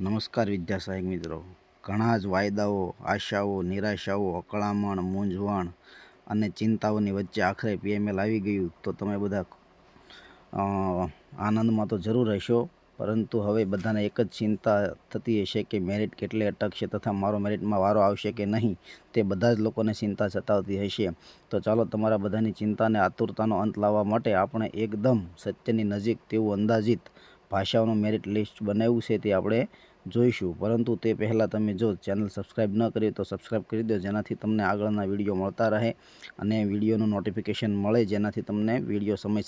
નમસ્કાર વિદ્યા સહાયક મિત્રો. ઘણા જ વાયદાઓ, આશાઓ, નિરાશાઓ, અકળામણ, મૂંઝવણ અને ચિંતાઓની વચ્ચે આખરે પીએમએલ આવી ગયું તો તમે બધા આનંદમાં તો જરૂર હશો પરંતુ હવે બધાને એક જ ચિંતા થતી હશે કે મેરિટ કેટલે અટકશે તથા મારો મેરિટમાં વારો આવશે કે નહીં તે બધા જ લોકોને ચિંતા સતાવતી હશે. તો ચાલો તમારા બધાની ચિંતાને આતુરતાનો અંત લાવવા માટે આપણે એકદમ સત્યની નજીક તેવું અંદાજિત ભાષાઓનું મેરિટ લિસ્ટ બનાવ્યું છે તે આપણે જોઈશું. પરંતુ તે પહેલાં તમે જો ચેનલ સબસ્ક્રાઈબ ન કરી તો સબસ્ક્રાઈબ કરી દો, જેનાથી તમને આગળના વીડિયો મળતા રહે અને વિડીયોનું નોટિફિકેશન મળે, જેનાથી તમને વીડિયો સમય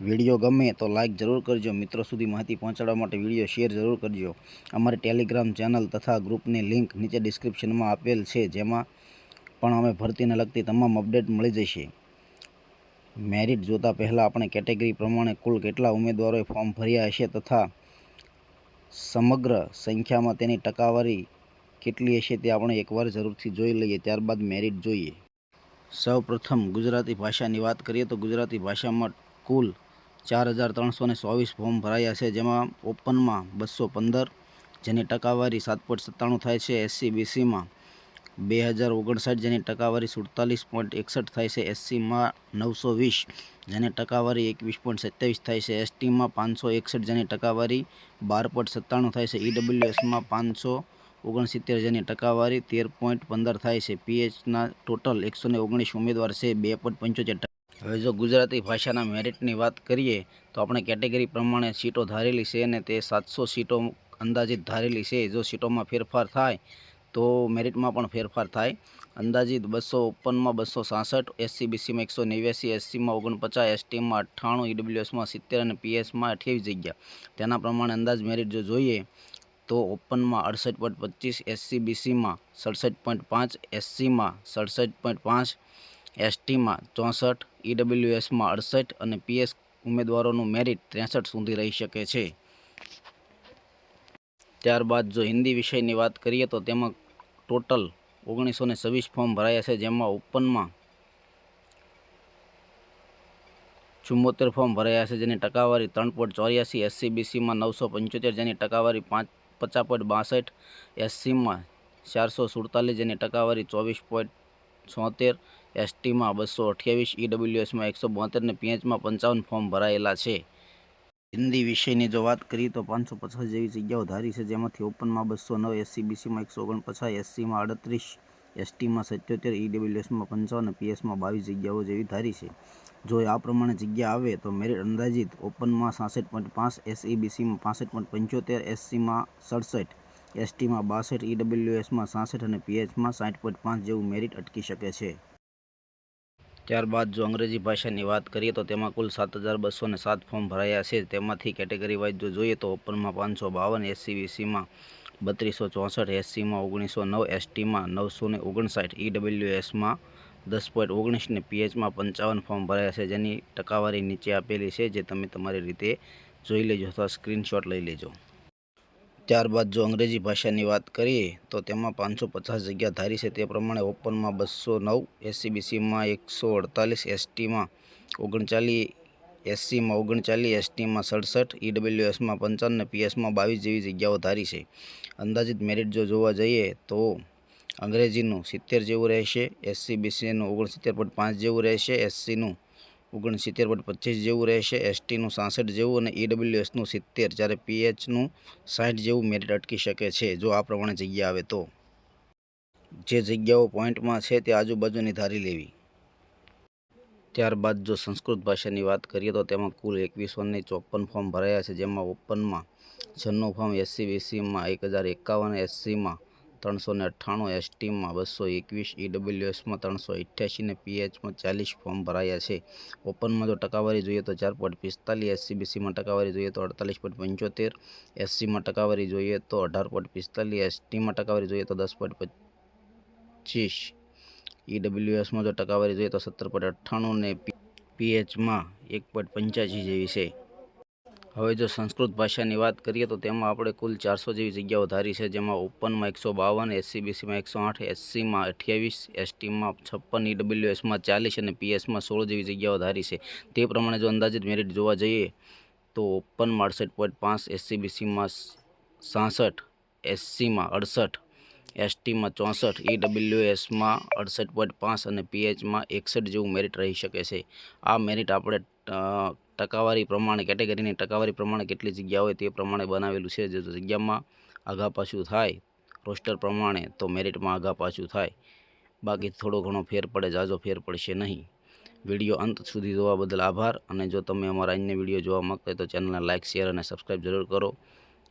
વીડિયો ગમે તો લાઇક જરૂર કરજો. મિત્રો સુધી માહિતી પહોંચાડવા માટે વીડિયો શેર જરૂર કરજો. અમારી ટેલિગ્રામ ચેનલ તથા ગ્રુપની લિંક નીચે ડિસ્ક્રિપ્શનમાં આપેલ છે, જેમાં પણ અમે ભરતીને લગતી તમામ અપડેટ મળી જશે. મેરિટ જોતા પહેલાં આપણે કેટેગરી પ્રમાણે કુલ કેટલા ઉમેદવારોએ ફોર્મ ભર્યા હશે તથા સમગ્ર સંખ્યામાં તેની ટકાવારી કેટલી હશે તે આપણે એકવાર જરૂરથી જોઈ લઈએ. ત્યારબાદ મેરિટ જોઈએ. સૌ પ્રથમ ગુજરાતી ભાષાની વાત કરીએ તો ગુજરાતી ભાષામાં કુલ ચાર હજાર ત્રણસો ને ચોવીસ ફોર્મ ભરાયા છે, જેમાં ઓપનમાં બસો પંદર, જેની ટકાવારી સાત પોઈન્ટ સત્તાણું થાય છે. એસસી બીસીમાં બે હજાર ઓગણસાઠ જેની ટકાવારી સુડતાલીસ પોઈન્ટ એકસઠ થાય છે. એસસીમાં નવસો વીસ જેની ટકાવારી એકવીસ પોઈન્ટ સત્યાવીસ થાય છે. એસટીમાં પાંચસો એકસઠ જેની ટકાવારી બાર પોઈન્ટ સત્તાણું થાય છે. ઈડબ્લ્યુએસમાં પાંચસો ઓગણસિત્તેર જેની ટકાવારી તેર પોઈન્ટ પંદર થાય છે. પીએચના ટોટલ એકસો ને ઓગણીસ ઉમેદવાર છે. બે પોઈન્ટ પંચોતેર હવે જો ગુજરાતી ભાષાના મેરિટની વાત કરીએ, તો આપણે કેટેગરી પ્રમાણે સીટો ધારેલી છે અને તે સાતસો સીટો અંદાજિત ધારેલી છે. જો સીટોમાં ફેરફાર થાય તો મેરિટમાં પણ ફેરફાર થાય. અંદાજિત બસો ઓપનમાં બસો સાસઠ એસસી બીસીમાં એકસો નેવ્યાસી, એસસીમાં ઓગણપચાસ, એસટીમાં અઠ્ઠાણું, ઈડબ્લ્યુએસમાં સિત્તેર અને પીએસમાં અઠ્યાવીસ જગ્યા. તેના પ્રમાણે અંદાજ મેરિટ જો જોઈએ, તો ઓપનમાં અડસઠ પોઈન્ટ પચીસ એસસી બીસીમાં સડસઠ પોઈન્ટ પાંચ, એસસીમાં સડસઠ પોઈન્ટ પાંચ, એસટીમાં ચોસઠ, ઈડબ્લ્યુએસમાં અડસઠ અને પીએસ ઉમેદવારોનું મેરિટ ત્રેસઠ સુધી રહી શકે છે. ત્યારબાદ જો હિન્દી વિષયની વાત કરીએ તો તેમાં ટોટલ ઓગણીસો ને છવ્વીસ ફોર્મ ભરાયા છે, જેમાં ઓપનમાં ચુમ્મોતેર ફોર્મ ભરાયા છે, જેની ટકાવારી ત્રણ પોઈન્ટ ચોર્યાસી, એસસીબીસીમાં નવસો પંચોતેર, જેની ટકાવારી પાંચ, પચાસ પોઈન્ટ બાસઠ, એસસીમાં ચારસો સુડતાલીસ, જેની ટકાવારી ચોવીસ પોઈન્ટ છોતેર, એસટીમાં બસો અઠ્યાવીસ, ઈડબ્લ્યુએસમાં એકસો બોતેર ને પીએચમાં પંચાવન ફોર્મ ભરાયેલા છે. હિન્દી વિષયની જો વાત કરીએ તો પાંચસો પચાસ જેવી જગ્યાઓ ધારી છે, જેમાંથી ઓપનમાં બસો નવ, એસસીબીસીમાં એકસો ઓગણપચાસ, એસસીમાં અડત્રીસ એસટીમાં સત્યોતેર, ઈડબ્લ્યુએસમાં પંચાવન પીએસમાં બાવીસ જગ્યાઓ જેવી ધારી છે. જો આ પ્રમાણે જગ્યા આવે તો મેરિટ અંદાજિત ઓપનમાં સાસઠ પોઈન્ટ પાંચ એસઈબીસીમાં પાસઠ પોઈન્ટ પંચોતેર, એસસીમાં સડસઠ, એસટીમાં બાસઠ, ઈડબ્લ્યુએસમાં સાસઠ, અને પીએચમાં સાઠ પોઈન્ટ પાંચ જેવું મેરિટ અટકી શકે છે. ત્યારબાદ જો અંગ્રેજી ભાષાની વાત કરીએ તો તેમાં કુલ સાત હજાર બસો ને સાત ફોર્મ ભરાયા છે. તેમાંથી કેટેગરી વાઇઝ જો જોઈએ તો ઓપનમાં પાંચસો બાવન એસસીવીસીમાં બત્રીસો ચોસઠ એસસીમાં ઓગણીસો નવ એસટીમાં નવસો ને ઓગણસાઠ ઈડબ્લ્યુએસમાં દસ પોઈન્ટ ઓગણીસ ને પીએચમાં પંચાવન ફોર્મ ભરાયા છે. જેની ટકાવારી નીચે આપેલી છે, જે તમે તમારી રીતે જોઈ લેજો અથવા સ્ક્રીનશોટ લઈ લેજો. ત્યારબાદ જો અંગ્રેજી ભાષાની વાત કરીએ, તો તેમાં પાંચસો પચાસ જગ્યા ધારી છે. તે પ્રમાણે ઓપનમાં બસો નવ, એસસીબીસીમાં એકસો અડતાલીસ, એસટીમાં ઓગણચાલીસ, એસસીમાં ઓગણચાલીસ, એસટીમાં સડસઠ, ઈડબ્લ્યુએસમાં પંચાવન પીએસમાં બાવીસ જેવી જગ્યાઓ ધારી છે. અંદાજિત મેરિટ જો જોવા જઈએ, તો અંગ્રેજીનું સિત્તેર જેવું રહેશે, એસસીબીસીનું ઓગણસિત્તેર પોઈન્ટ પાંચ જેવું રહેશે, એસસીનું ઓગણસિત્તેર પોઈન્ટ પચીસ જેવું રહેશે એસટીનું સાસઠ જેવું અને ઈડબ્લ્યુએસનું સિત્તેર, જ્યારે પીએચનું સાઠ જેવું મેરિટ અટકી શકે છે, જો આ પ્રમાણે જગ્યા આવે તો. જે જગ્યાઓ પોઈન્ટમાં છે તે આજુબાજુની ધારી લેવી. ત્યારબાદ જો સંસ્કૃત ભાષાની વાત કરીએ તો તેમાં કુલ એકવીસોને ચોપન ફોર્મ ભરાયા છે, જેમાં ઓપનમાં છન્નું ફોર્મ એસસી બીસીમાં એક હજાર એકાવન એસસીમાં ત્રણસો ને અઠ્ઠાણું એસટીમાં બસો એકવીસ ઈડબ્લ્યુએસમાં ત્રણસો અઠ્યાસી ને પીએચમાં ચાલીસ ફોર્મ ભરાયા છે. ઓપનમાં જો ટકાવારી જોઈએ તો ચાર પોઈન્ટ પિસ્તાલીસ એસસીબીસીમાં ટકાવારી જોઈએ તો અડતાલીસ પોઈન્ટ પંચોતેર એસસીમાં ટકાવારી જોઈએ તો અઢાર પોઈન્ટ પિસ્તાલીસ એસટીમાં ટકાવારી જોઈએ તો દસ પોઈન્ટ પચીસ. ઈડબ્લ્યુએસમાં જો ટકાવારી જોઈએ તો સત્તર પોઈન્ટ અઠ્ઠાણું ને પીએચમાં એક પોઈન્ટ પંચ્યાસી જેવી છે. હવે જો સંસ્કૃત ભાષાની વાત કરીએ તો તેમાં આપણે કુલ ચારસો જેવી જગ્યાઓ ધારી છે, જેમાં ઓપનમાં એકસો બાવન, એસસીબીસીમાં એકસો આઠ, એસસીમાં અઠ્યાવીસ, એસટીમાં છપ્પન, ઈડબ્લ્યુએસમાં ચાલીસ અને પીએસમાં સોળ જેવી જગ્યાઓ ધારી છે. તે પ્રમાણે જો અંદાજિત મેરિટ જોવા જઈએ તો ઓપનમાં અડસઠ પોઈન્ટ પાંચ, એસસીબીસીમાં સાસઠ, એસસીમાં અડસઠ, એસટીમાં ચોસઠ, ઈડબ્લ્યુએસમાં અડસઠ પોઈન્ટ પાંચ અને પીએચમાં એકસઠ જેવું મેરિટ રહી શકે છે. આ મેરિટ આપણે ટકાવારી પ્રમાણે, કેટેગરીની ટકાવારી પ્રમાણે કેટલી જગ્યા હોય તે પ્રમાણે બનાવેલું છે. જો જગ્યામાં આગા પાછું થાય, રોસ્ટર પ્રમાણે, તો મેરિટમાં આગા પાછું થાય. બાકી થોડો ઘણો ફેર પડે જાજો ફેર પડશે નહીં. વીડિયો અંત સુધી જોવા બદલ આભાર. અને જો તમે અમારા અન્ય વીડિયો જોવા માગતા હોય તો ચેનલને લાઇક શેર અને સબસ્ક્રાઈબ જરૂર કરો.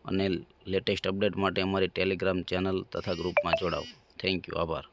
અને લેટેસ્ટ અપડેટ માટે અમારી ટેલિગ્રામ ચેનલ તથા ગ્રુપમાં જોડાઓ. Thank you. આભાર.